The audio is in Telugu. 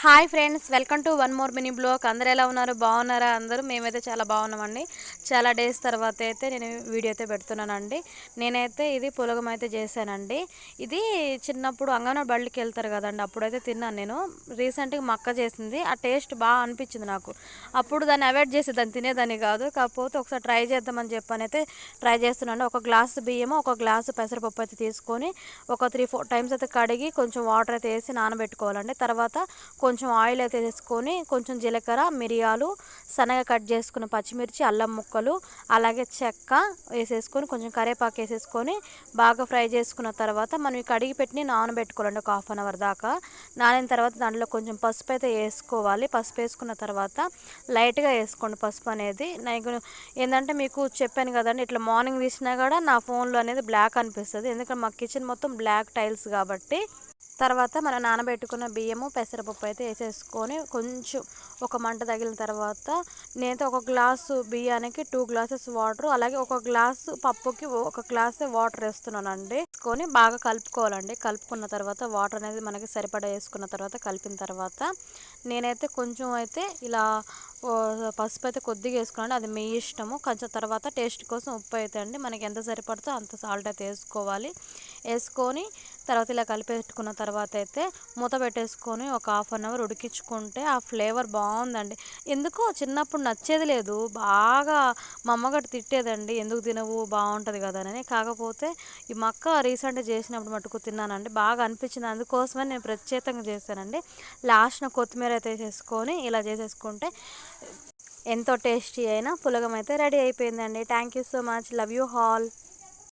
Hi friends welcome to one more mini blog. అందరు ఎలా ఉన్నారు? బాగున్నారా? అందరూ మేమైతే చాలా బాగున్నామండి. చాలా డేస్ తర్వాత అయితే నేను వీడియో అయితే పెడుతున్నానండి. నేనైతే ఇది పులగం అయితే చేశానండి. ఇది చిన్నప్పుడు అంగన్వాడి బళ్ళకి వెళ్తారు కదండి అప్పుడైతే తిన్నాను నేను. రీసెంట్గా మా అక్క చేసింది. ఆ టేస్ట్ బాగా అనిపించింది నాకు. అప్పుడు దాన్ని అవాయిడ్ చేసి దాన్ని తినేదాన్ని కాదు. కాకపోతే ఒకసారి ట్రై చేద్దామని చెప్పని అయితే ట్రై చేస్తున్నాను. ఒక గ్లాసు బియ్యము ఒక గ్లాసు పెసరపప్పు అయితే తీసుకొని ఒక త్రీ ఫోర్ టైమ్స్ అయితే కడిగి కొంచెం వాటర్ అయితే వేసి నానబెట్టుకోవాలండి. తర్వాత కొంచెం ఆయిల్ అయితే వేసుకొని కొంచెం జీలకర్ర మిరియాలు సన్నగా కట్ చేసుకున్న పచ్చిమిర్చి అల్లం ముక్కలు అలాగే చెక్క వేసేసుకొని కొంచెం కరివేపాకు వేసేసుకొని బాగా ఫ్రై చేసుకున్న తర్వాత మనం ఈ కడిగి పెట్టి నానబెట్టుకోవాలండి ఒక హాఫ్ అన్ అవర్ దాకా. నానిన తర్వాత దాంట్లో కొంచెం పసుపు అయితే వేసుకోవాలి. పసుపు వేసుకున్న తర్వాత లైట్గా వేసుకోండి పసుపు అనేది. నాకు ఏంటంటే మీకు చెప్పాను కదండి ఇట్లా మార్నింగ్ తీసినా కూడా నా ఫోన్లో అనేది బ్లాక్ అనిపిస్తుంది. ఎందుకంటే మా కిచెన్ మొత్తం బ్లాక్ టైల్స్ కాబట్టి తర్వాత మనం నానబెట్టుకున్న బియ్యము పెసరపప్పు అయితే వేసేసుకొని కొంచెం ఒక మంట తగిలిన తర్వాత నేనైతే ఒక గ్లాసు బియ్యానికి టూ గ్లాసెస్ వాటర్ అలాగే ఒక గ్లాసు పప్పుకి ఒక గ్లాస్ వాటర్ వేస్తున్నానండి. వేసుకొని బాగా కలుపుకోవాలండి. కలుపుకున్న తర్వాత వాటర్ అనేది మనకి సరిపడా వేసుకున్న తర్వాత కలిపిన తర్వాత నేనైతే కొంచెం అయితే ఇలా పసుపు అయితే కొద్దిగా వేసుకున్నాను అది మీ ఇష్టము. కొంచెం తర్వాత టేస్ట్ కోసం ఉప్పు అయితే అండి. మనకి ఎంత సరిపడుతుందో అంత సాల్ట్ అయితే వేసుకోవాలి. వేసుకొని తర్వాత ఇలా కలిపెట్టుకున్న తర్వాత అయితే మూత పెట్టేసుకొని ఒక హాఫ్ అన్ అవర్ ఉడికించుకుంటే ఆ ఫ్లేవర్ బాగుందండి. ఎందుకో చిన్నప్పుడు నచ్చేది లేదు. బాగా మా అమ్మగారు తిట్టేదండి. ఎందుకు తినవు? బాగుంటుంది కదా అని. కాకపోతే ఈ మక్క రీసెంట్గా చేసినప్పుడు మటుకు తిన్నానండి. బాగా అనిపించింది. అందుకోసమే నేను ప్రత్యేకంగా చేశానండి. లాస్ట్న కొత్తిమీర అయితే చేసుకొని ఇలా చేసేసుకుంటే ఎంతో టేస్టీ అయినా పులగం అయితే రెడీ అయిపోయిందండి. Thank you so much. Love you all